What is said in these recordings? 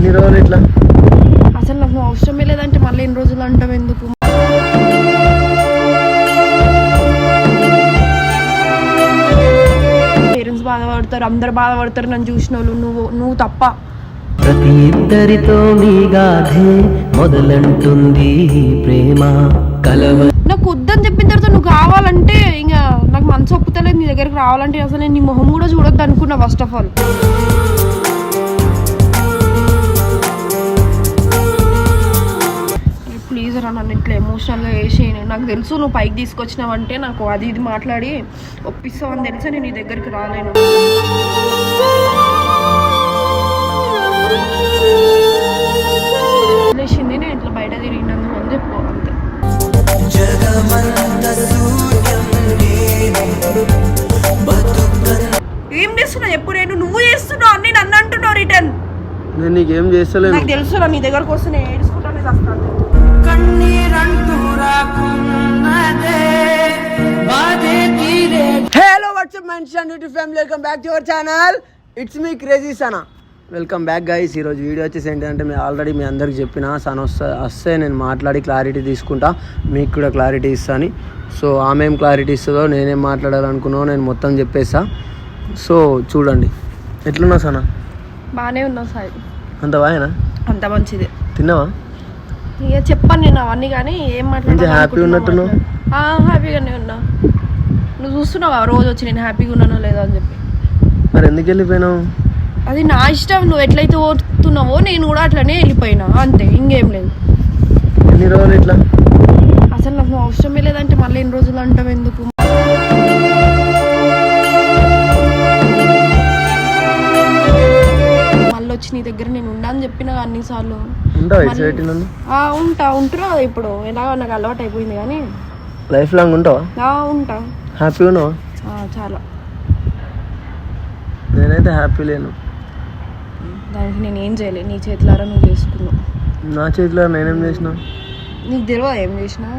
ఎన్ని రోజులు ఇట్లా? అసలు నాకు నువ్వు అవసరమే లేదంటే మళ్ళీ ఎన్ని రోజులు అంటావు ఎందుకు? పేరెంట్స్ బాధపడతారు అందరు బాధపడతారు నన్ను చూసిన వాళ్ళు నువ్వు నువ్వు తప్ప. ప్రతి ఇద్దరితో నీ గాథే మొదలంటుంది ప్రేమ. కలవ నాకు వద్దని చెప్పిన తర్వాత నువ్వు కావాలంటే ఇంకా నాకు మనసు ఒప్పుతలేదు నీ దగ్గరికి రావాలంటే అసలు నేను నీ మొహం కూడా చూడొద్దు అనుకున్నా ఫస్ట్ ఆఫ్ ఆల్ ప్లీజ్ రా నన్ను ఇట్లా ఎమోషనల్గా వేసి నాకు తెలుసు నువ్వు పైకి తీసుకొచ్చినావంటే నాకు అది ఇది మాట్లాడి ఒప్పిస్తావని తెలిసి నేను నీ దగ్గరికి రాలేను. లేచింది నేను ఇట్లా బయట తిరిగినందుకు అని చెప్పు అంతే. ఏం చేస్తున్నావు ఎప్పుడు నేను? నువ్వు చేస్తున్నావు అన్ని నన్ను అంటున్నావు రిటర్న్. నేను నీకేం చేస్తలేను నాకు తెలుసు నీ దగ్గరకు వస్తే నేను ఏడుచుకుంటానే వస్తాను hello what's up YouTube family welcome back to your channel it's me crazy Sana welcome back guys ఈరోజు వీడియో వచ్చేసి ఏంటంటే మేము ఆల్రెడీ మీ అందరికి చెప్పిన సన్ వస్తే వస్తే నేను మాట్లాడి క్లారిటీ తీసుకుంటా. మీకు కూడా క్లారిటీ ఇస్తాను సో ఆమె ఏం క్లారిటీ ఇస్తుందో నేనేం మాట్లాడాలనుకున్నానో నేను మొత్తం చెప్పేసా సో చూడండి. ఎట్లున్నా సనా బాగానే ఉన్నావు సాయి. అంత బాగా అంత మంచిది. తిన్నావా? ఇక చెప్పాను నేను అవన్నీ కానీ ఏం ఉన్నట్టున్నావు? హ్యాపీగానే ఉన్నా. నువ్వు చూస్తున్నావు? రోజు వచ్చి నేను హ్యాపీగా ఉన్నానో లేదో అని చెప్పి. మరి ఎందుకు వెళ్ళిపోయినావు? అది నా ఇష్టం. నువ్వు ఎట్లయితే ఓడుతున్నావో నేను కూడా అట్లనే వెళ్ళిపోయినా. అంతే ఇంకేం లేదు. ఎన్ని రోజులు ఇట్లా? అసలు నాకు అవసరమే లేదంటే మళ్ళీ ఎన్ని రోజులు అంటావు ఎందుకు? మళ్ళీ వచ్చి నీ దగ్గర నేను ఉండా అని చెప్పిన అన్నిసార్లు. ఉంటా కదా ఇప్పుడు. ఎలాగో నాకు అలవాటు అయిపోయింది కానీ. లైఫ్ లాంగ్ ఉంటావా ఉంటా. హ్యాపీగా ఉన్నావా? చాలా. నేనైతే హ్యాపీ లేను. దానికి నేను ఏం చేయలేదు నీ చేతులారా నువ్వు చేసుకున్నావు. నా చేతిలో నేనేం చేసిన? నీకు తెలియదు ఏం చేసినా?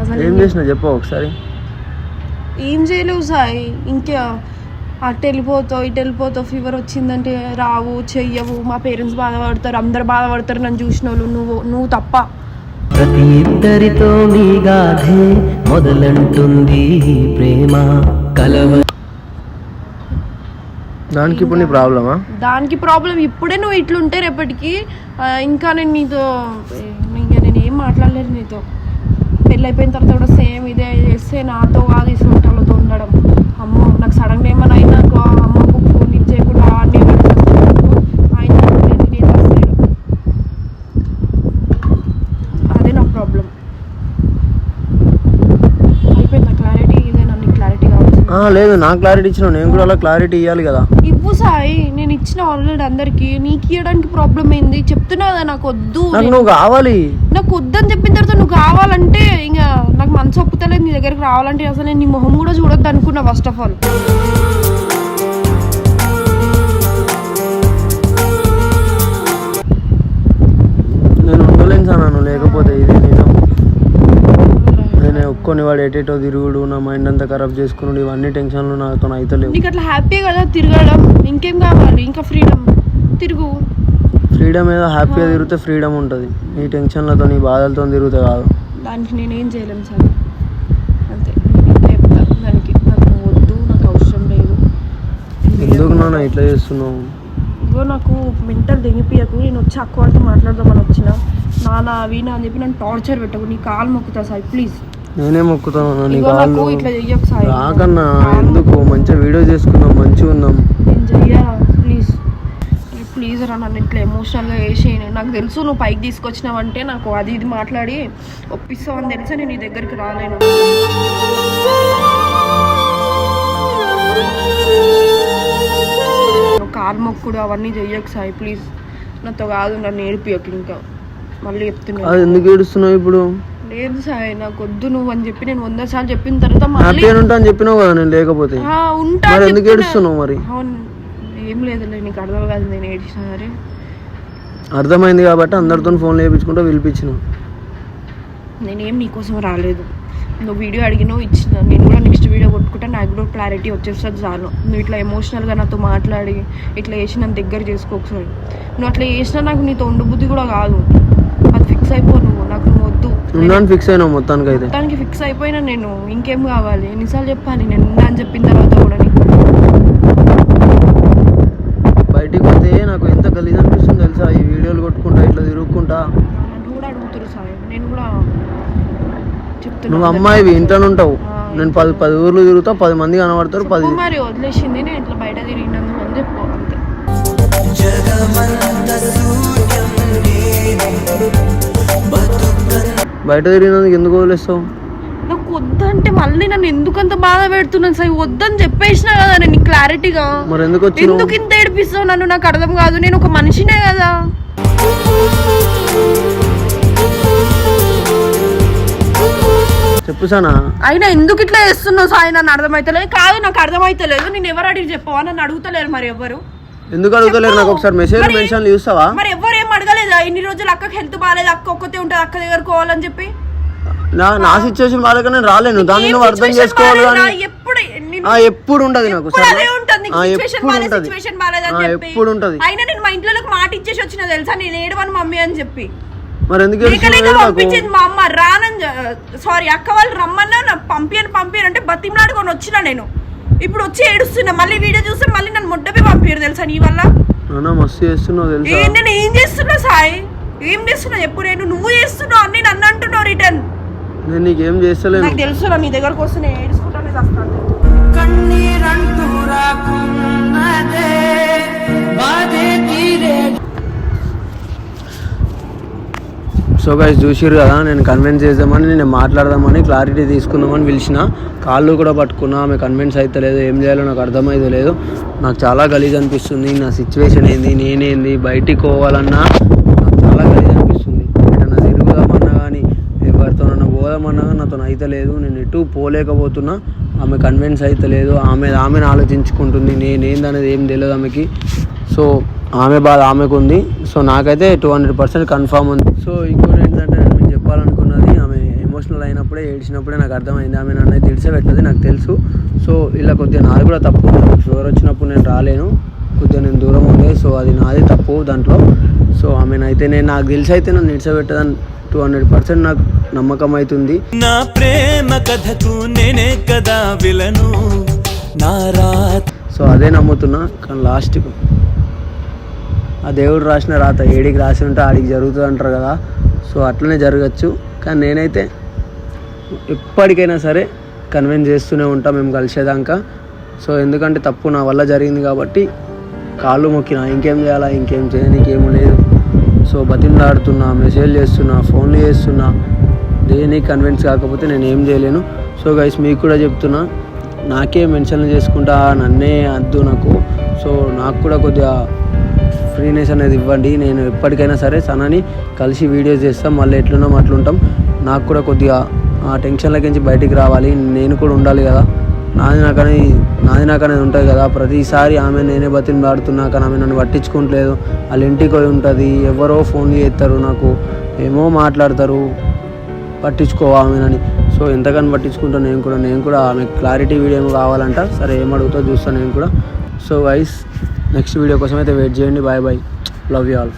అసలు ఏం చేసిన? చెప్పు ఒకసారి. ఏం చేయలేవు సాయి. ఇంకా అటు వెళ్ళిపోతావు ఇటు వెళ్ళిపోతావు ఫీవర్ వచ్చిందంటే రావు చెయ్యవు మా పేరెంట్స్ బాధపడతారు అందరు బాధపడతారు నన్ను చూసిన వాళ్ళు నువ్వు నువ్వు తప్ప. ప్రతి ఇద్దరితో గాథే మొదలంటుంది ప్రేమ. కలవ దానికి ఇప్పుడు నీ ప్రాబ్లమా దానికి ప్రాబ్లం ఇప్పుడే నువ్వు ఇట్లుంటే రేపటికి ఇంకా నేను నీతో ఇంకా నేను ఏం మాట్లాడలేదు నీతో. పెళ్ళి అయిపోయిన తర్వాత కూడా సేమ్ ఇదే చేస్తే నాతో కాదు వాళ్ళతో ఉండడం. అమ్మో నాకు సడన్గా ఏమైనా అయినా అనుకో, అమ్మకు ఫోన్ ఇచ్చేయకుండా అన్నీ ఆయన నేను వస్తాడు అదే నా ప్రాబ్లం అయిపోయింది నా క్లారిటీ ఇదే నన్ను క్లారిటీ కావాల్సింది ఆ, లేదు నా క్లారిటీ ఇచ్చినావు నేను కూడా అలా క్లారిటీ ఇవ్వాలి కదా. ఇవ్వు సాయి నేను ఇచ్చిన ఆల్రెడీ అందరికి. నీకు ఇవ్వడానికి ప్రాబ్లం ఏంది? చెప్తున్నా కదా నాకు వద్దు నాకు నువ్వు కావాలి. నాకు వద్దని చెప్పిన తర్వాత నువ్వు కావాలంటే ఇంకా నాకు మనసు ఒప్పుతలేదు నీ దగ్గరికి రావాలంటే అసలు నేను నీ మొహం కూడా చూడొద్దు అనుకున్నా ఫస్ట్ ఆఫ్ ఆల్ నేను ఉండలేను సార్ లేకపోతే ఇది నేను నేను ఒక్కొని వాడు ఎటేటో తిరుగుడు నా మైండ్ అంతా ఖరాబ్ చేసుకున్నాడు ఇవన్నీ టెన్షన్లు నాతో అవుతలేవు నీకు అట్లా హ్యాపీ కదా తిరగడం? ఇంకేం కావాలి? ఇంకా ఫ్రీడమ్ తిరుగు. ఫ్రీడమ్ ఏదో హ్యాపీగా తిరిగితే ఫ్రీడమ్ ఉంటుంది. నీ టెన్షన్లతో నీ బాధలతో తిరిగితే కాదు. దానికి నేనేం చేయలేను సార్. అంతే. నేను చెప్తా దానికి నాకు వద్దు నాకు అవసరం లేదు. ఎందుకు నాన్న ఇట్లా చేస్తున్నావు? ఇగో నాకు మెంటల్ దెంగిపియకు. నేను వచ్చి అక్క వాళ్ళతో మాట్లాడదామని వచ్చిన. నాన్న వీణ అని చెప్పి నన్ను టార్చర్ పెట్టకు. నీ కాలు మొక్కుతా సాయి ప్లీజ్ నేనే మొక్కుతాను నాకు సాయి. రాకన్నా ఎందుకు? మంచిగా వీడియో చేసుకుందాం మంచిగా ఉన్నాం ప్లీజ్. ప్లీజ్ రా నన్ను ఇట్లా ఎమోషనల్గా వేసి నాకు తెలుసు నువ్వు పైకి తీసుకొచ్చినావంటే నాకు అది ఇది మాట్లాడి ఒప్పిస్తావని తెలిసి? నేను నీ దగ్గరికి రాలేను. కాలు మొక్కుడు అవన్నీ చెయ్యకు సాయి ప్లీజ్. నాతో కాదు నన్ను నేర్పియకు ఇంకా. మళ్ళీ చెప్తున్నా. ఎందుకు ఏడుస్తున్నావు ఇప్పుడు? లేదు సాయి నాకు వద్దు నువ్వు అని చెప్పి నేను వంద సార్లు చెప్పిన తర్వాత మళ్ళీ హ్యాపీగా ఉంటా అని చెప్పినావు కదా నేను లేకపోతే. ఆ, ఉంటా మరి అని ఎందుకు చెప్తున్నా. ఏడుస్తున్నావు మరి? అవును ఏం లేదులే నీకు అర్థం కాదు నేను ఏడిచిన సరే. అర్థమైంది కాబట్టి అందరితో ఫోన్లు వేయించుకుంటూ పిలిపించిన. నేనేం నీకోసం రాలేదు. నువ్వు వీడియో అడిగినావు ఇచ్చిన. నేను కూడా నెక్స్ట్ వీడియో కొట్టుకుంటే నాకు కూడా క్లారిటీ వచ్చేస్తుంది చాలు. నువ్వు ఇట్లా ఎమోషనల్గా నాతో మాట్లాడి ఇట్లా చేసి నన్ను దగ్గర చేసుకో ఒకసారి. నువ్వు అట్లా చేసినా నాకు నీతో ఉండు బుద్ధి కూడా కాదు. అది ఫిక్స్ అయిపో నువ్వు. నాకు నువ్వు ఉన్నాను ఫిక్స్ అయినా మొత్తానికి అయితే మొత్తానికి ఫిక్స్ అయిపోయినా నేను ఇంకేం కావాలి? ఎన్నిసార్లు చెప్పాలి? నేను ఉన్నా అని చెప్పిన తర్వాత కూడా బయటికి పోతే నాకు ఎంత గలీజ్ అనిపిస్తుంది తెలుసా? ఈ వీడియోలు కొట్టుకుంటా ఇట్లా తిరుగుకుంటా. కూడా అడుగుతారు సాయం. నేను కూడా చెప్తున్నా నువ్వు అమ్మాయివి ఇంట్లోనే ఉంటావు. నేను పది పది ఊర్లు తిరుగుతా పది మంది కనబడతారు పది మరి వదిలేసింది నేను ఇట్లా బయట తిరిగినందుకు అని చెప్పు అంతే. బయట తిరిగినందుకు ఎందుకు వదిలేస్తావు? నాకు వద్దంటే మళ్ళీ నన్ను ఎందుకంత బాధ పెడుతున్నాను సార్ వద్దని చెప్పేసిన కదా నేను క్లారిటీగా. మరి ఎందుకు ఎందుకు ఇంత ఏడిపిస్తావు నన్ను? నాకు అర్థం కాదు. నేను ఒక మనిషినే కదా. చెప్పు సానా. అయినా ఎందుకు ఇట్లా చేస్తున్నావు సాయి? నన్ను అర్థమైతలేదు. కాదు నాకు అర్థమైతలేదు. నేను ఎవరు అడిగి చెప్పవా? నన్ను అడుగుతలేరు మరి ఎవరు ఎందుకు అడుగుతలేరు? నాకు ఒకసారి మెసేజ్ మెన్షన్ చూస్తావా? మరి ఎవరు అడగలేదా ఇన్ని రోజులు అక్కకి హెల్త్ బాగాలేదు అక్క ఒక్కతే ఉంటుంది అక్క దగ్గర పోవాలని చెప్పి? నా నా సిచ్యువేషన్ బాగాలేక నేను రాలేను. దాన్ని నువ్వు అర్థం చేసుకోవాలి? కానీ ఎప్పుడు ఎప్పుడు ఉండదు నాకు ఎప్పుడు? అదే ఉంటుంది. బాగాలేదు, బాగాలేదని చెప్పి. ఎప్పుడు అయినా నేను మా ఇంట్లో మాట ఇచ్చేసి వచ్చిన తెలుసా? నేను ఏడవను మమ్మీ అని చెప్పి. మరి ఎందుకు పంపించింది మా అమ్మ. రానని సారీ అక్క వాళ్ళు రమ్మన్నా నా పంపియను పంపియను అంటే బతిమలాడుకొని వచ్చిన నేను. ఇప్పుడు వచ్చి ఏడుస్తున్నా. మళ్ళీ వీడియో చూస్తే మళ్ళీ నన్ను ముడ్డపి పంపించారు తెలుసా నీ వల్ల? మస్తు చేస్తున్నావు తెలుసా? ఏం నేను ఏం చేస్తున్నా సాయి? ఏం చేస్తున్నా? చెప్పు నేను నువ్వు చేస్తున్నావు అన్ని నన్ను అంటున్నావు రిటర్న్. నేను నీకేం చేస్తలేను. నాకు తెలుసు నీ దగ్గరకు వస్తే నేను ఏడుచుకుంటానే వస్తాను సో గైస్ చూసిర్రు కదా నేను కన్విన్స్ చేద్దామని నేను మాట్లాడదామని క్లారిటీ తీసుకుందామని పిలిచిన. కాళ్ళు కూడా పట్టుకున్నా ఆమె కన్విన్స్ అవుతలేదు ఏం చేయాలో నాకు అర్థమైతే లేదు నాకు చాలా గలీజ్ అనిపిస్తుంది నా సిచ్యువేషన్ ఏంది నేనేంది బయటికి పోవాలన్నా నాకు చాలా గలీజ్ అనిపిస్తుంది. ఏదైనా తిరుగుదామన్నా కానీ ఎవరితోనన్నా పోదామన్నా కానీ నాతో అయితే నేను ఎటు పోలేకపోతున్నా ఆమె కన్విన్స్ అయితే లేదు ఆమె ఆమెను ఆలోచించుకుంటుంది నేనేందనేది ఏం తెలియదు ఆమెకి. సో ఆమె బాధ ఆమెకు ఉంది. సో నాకైతే టూ హండ్రెడ్ పర్సెంట్ కన్ఫామ్ ఉంది. సో ఇంకోటి ఏంటంటే నేను మీకు చెప్పాలనుకున్నది ఆమె ఎమోషనల్ అయినప్పుడే ఏడ్చినప్పుడే నాకు అర్థమైంది. ఆమె నన్ను అయితే పెట్టదు నాకు తెలుసు. సో ఇలా కొద్దిగా నాది కూడా తప్పు ఫీవర్ వచ్చినప్పుడు నేను రాలేను. కొద్దిగా నేను దూరం ఉండే సో అది నాది తప్పు దాంట్లో. సో ఆమెనైతే నేను నాకు తెలిసి అయితే నన్ను ఇడిచబెట్టదని టూ హండ్రెడ్ పర్సెంట్ నాకు నమ్మకం అవుతుంది నా ప్రేమ కథకు నేనే కదా విలను. సో అదే నమ్ముతున్నా. కానీ లాస్ట్కి ఆ దేవుడు రాసిన రాత ఏడికి రాసి ఉంటే ఆడికి జరుగుతుంది అంటారు కదా. సో అట్లనే జరగచ్చు. కానీ నేనైతే ఎప్పటికైనా సరే కన్విన్స్ చేస్తూనే ఉంటాం మేము కలిసేదాకా. సో ఎందుకంటే తప్పు నా వల్ల జరిగింది కాబట్టి కాళ్ళు మొక్కిన ఇంకేం చేయాలా ఇంకేం చేయడానికి ఏం లేదు. సో బతిమలాడుతున్నా మెసేజ్ చేస్తున్నా ఫోన్లు చేస్తున్నా దేనికి కన్విన్స్ కాకపోతే నేను ఏం చేయలేను. సో గైస్ మీకు కూడా చెప్తున్నా నాకే మెన్షన్ చేసుకుంటా నన్నే వద్దు నాకు. సో నాకు కూడా కొద్దిగా ఫ్రీనెస్ అనేది ఇవ్వండి. నేను ఎప్పటికైనా సరే సనని కలిసి వీడియోస్ చేస్తాం. మళ్ళీ ఎట్లున్నాం అట్లుంటాం నాకు కూడా కొద్దిగా ఆ టెన్షన్లకి నుంచి బయటికి రావాలి. నేను కూడా ఉండాలి కదా. నాది నాకనే నాది నాకనేది ఉంటుంది కదా. ప్రతిసారి ఆమె నేనే బతిమలాడుతున్నా కానీ ఆమె నన్ను పట్టించుకుంటలేదు. వాళ్ళ ఇంటికి పోయి ఉంటుంది. ఎవరో ఫోన్ చేస్తారు నాకు. ఏమో మాట్లాడతారు. పట్టించుకో ఆమెనని సో ఎంతగానో పట్టించుకుంటా నేను కూడా. నేను కూడా ఆమె క్లారిటీ వీడియో ఏమో కావాలంట సరే ఏం అడుగుతా చూస్తాను నేను కూడా. సో వైస్ నెక్స్ట్ వీడియో కోసం అయితే వెయిట్ చేయండి. Bye bye love you all